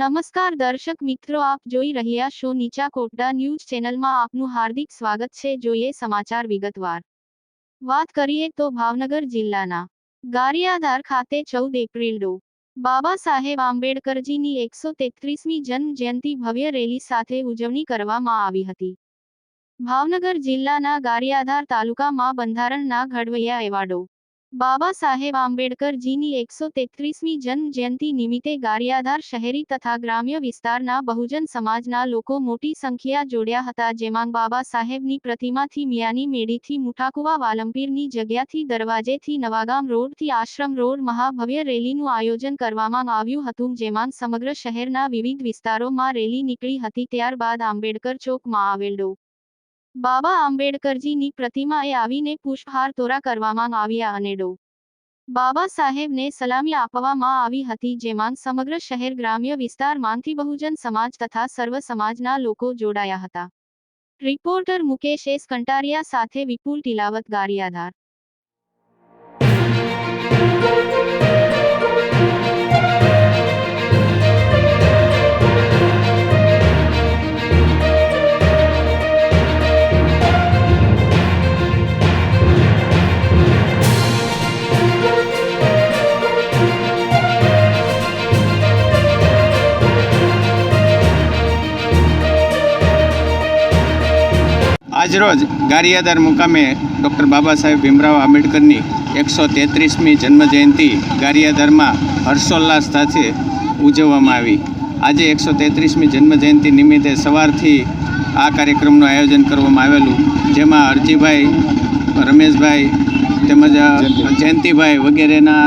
નમસ્કાર દર્શક મિત્રો, આપ જોઈ રહ્યા છો નીચા કોટડા ન્યૂઝ ચેનલમાં આપનું હાર્દિક સ્વાગત છે. જોઈએ સમાચાર વિગતવાર. વાત કરીએ તો ભાવનગર જિલ્લાના ગારિયાધાર ખાતે ચૌદ એપ્રિલ ડો બાબા સાહેબ આંબેડકરજીની એકસો તેત્રીસમી જન્મ ભવ્ય રેલી સાથે ઉજવણી કરવામાં આવી હતી. ભાવનગર જિલ્લાના ગારિયાધાર તાલુકામાં બંધારણના ઘડવૈયા એવાર્ડો બાબા સાહેબ આંબેડકરજીની એકસો તેત્રીસમી જન્મ જયંતિ નિમિત્તે ગારિયાધાર શહેરી તથા ગ્રામ્ય વિસ્તારના બહુજન સમાજના લોકો મોટી સંખ્યા જોડ્યા હતા, જેમાં બાબા સાહેબની પ્રતિમાથી મિયાની મેડીથી મુઠાકુવા વાલંપીરની જગ્યાથી દરવાજેથી નવાગામ રોડથી આશ્રમ રોડ મહાભવ્ય રેલીનું આયોજન કરવામાં આવ્યું હતું, જેમાં સમગ્ર શહેરના વિવિધ વિસ્તારોમાં રેલી નીકળી હતી, ત્યારબાદ આંબેડકર ચોકમાં આવેલ બાબા આંબેડકરજીની પ્રતિમાએ આવીને પુષ્પહાર તોરા કરવામાં આવ્યા અને ડો. બાબા સાહેબને સલામી આપવામાં આવી હતી જેમાં સમગ્ર શહેર ગ્રામ્ય વિસ્તારમાંથી બહુજન સમાજ તથા સર્વ સમાજના લોકો જોડાયા હતા. રિપોર્ટર મુકેશ એસ કંટારિયા સાથે વિપુલ તિલાવત ગારિયાધાર. આજરોજ ગારિયાદાર મુકામે ડૉક્ટર બાબા સાહેબ ભીમરાવ આંબેડકરની એકસો તેત્રીસમી જન્મજયંતિ ગારિયાદારમાં હર્ષોલ્લાસ સાથે ઉજવવામાં આવી. આજે એકસો તેત્રીસમી જન્મજયંતિ નિમિત્તે સવારથી આ કાર્યક્રમનું આયોજન કરવામાં આવેલું, જેમાં અરજીભાઈ રમેશભાઈ તેમજ જયંતિભાઈ વગેરેના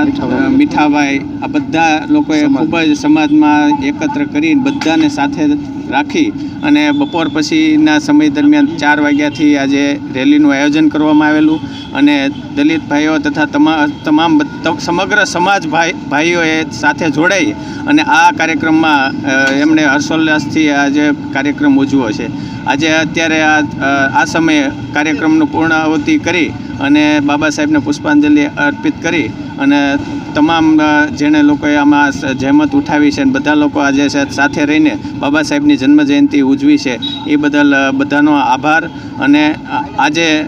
મીઠાભાઈ આ બધા લોકોએ ખૂબ જ સમાજમાં એકત્ર કરી બધાને સાથે રાખી અને બપોર પછીના સમય દરમિયાન ચાર વાગ્યાથી આજે રેલીનું આયોજન કરવામાં આવેલું અને દલિત ભાઈઓ તથા તમા તમામ સમગ્ર સમાજ ભાઈ ભાઈઓએ સાથે જોડાઈ અને આ કાર્યક્રમમાં એમણે હર્ષોલ્લાસથી આજે કાર્યક્રમ ઉજવ્યો છે. આજે અત્યારે આ આ સમયે કાર્યક્રમનું પૂર્ણાહુતિ કરી અને બાબા સાહેબને પુષ્પાંજલિ અર્પિત કરી અને તમામ જેણે લોકોએ આમાં જહેમત ઉઠાવી છે અને બધા લોકો આજે સાથે રહીને બાબા સાહેબની જન્મજયંતિ ઉજવી છે એ બદલ બધાનો આભાર અને આજે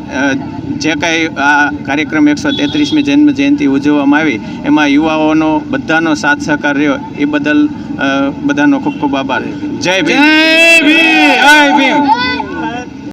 જે કાંઈ આ કાર્યક્રમ એકસો તેત્રીસમી જન્મ જયંતિ ઉજવવામાં આવી એમાં યુવાઓનો બધાનો સાથ સહકાર રહ્યો એ બદલ બધાનો ખૂબ ખૂબ આભાર. જય ભીમ. જય ભીમ. જય ભીમ.